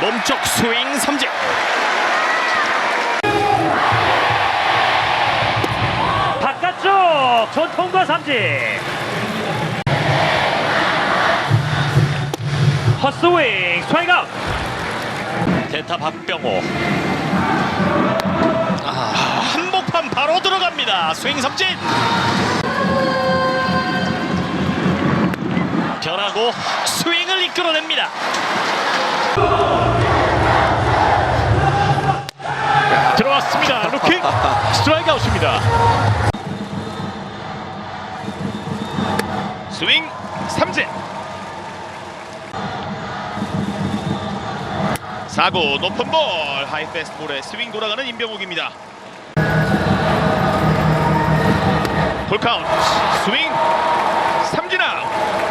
몸쪽 스윙 삼진. 바깥쪽 전통과 삼진. 헛스윙 스트라이크 아웃. 대타 박병호. 아, 한복판 바로 들어갑니다. 스윙 삼진 변하고 스윙을 이끌어냅니다. 들어왔습니다. 루킹 스트라이크 아웃입니다. 스윙 삼진. 4구 높은 볼. 하이 패스트볼에 스윙 돌아가는 임병욱입니다. 볼카운트 스윙 삼진 아웃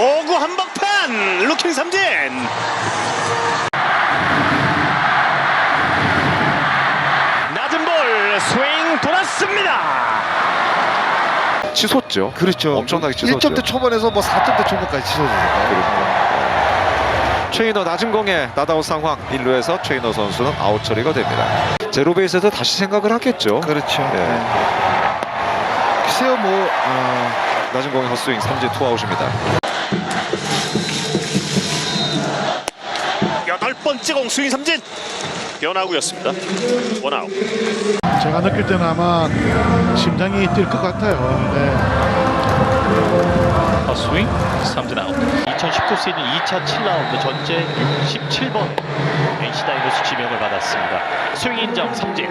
5구 한방판 루킹 삼진 낮은 볼 스윙 돌았습니다 치솟죠. 그렇죠. 엄청나게 치솟죠. 1점대 초반에서 뭐 4점대 초반까지 치솟으니까. 최인호 낮은 공에 나다운 상황 1루에서 최인호 선수는 아웃 처리가 됩니다. 제로 베이스에서 다시 생각을 하겠죠. 그렇죠. 예. 네. 글쎄요, 뭐 어, 낮은 공에 헛스윙 삼진 투아웃입니다. 번째 공 스윙 삼진. 변화구였습니다. 원아웃. 제가 느낄 때는 아마 심장이 뛸 것 같아요. 네. 스윙 삼진 아웃. 2019 시즌 2차 7라운드 전체 17번 NC 다이노스 지명을 받았습니다. 스윙 인정 삼진.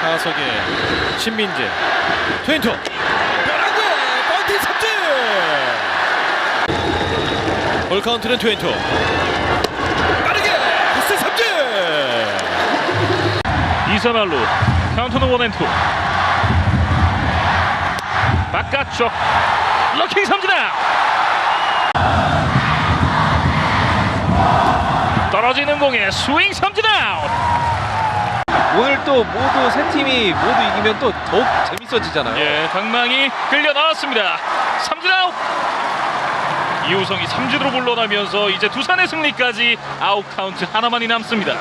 타석에 신민재 트윈토 변화구의 번팅 삼진! 볼 카운트는 트윈토 빠르게 헛스 삼진 이선알루 카운트는 원앤투. 바깥쪽 럭킹 삼진 아웃 떨어지는 공에 스윙 삼진 아웃 오늘 또 모두 세 팀이 모두 이기면 또 더욱 재밌어지잖아요. 예 강망이 끌려 나왔습니다. 삼진 아웃. 이우성이 삼진으로 물러나면서 이제 두산의 승리까지 아웃 카운트 하나만이 남습니다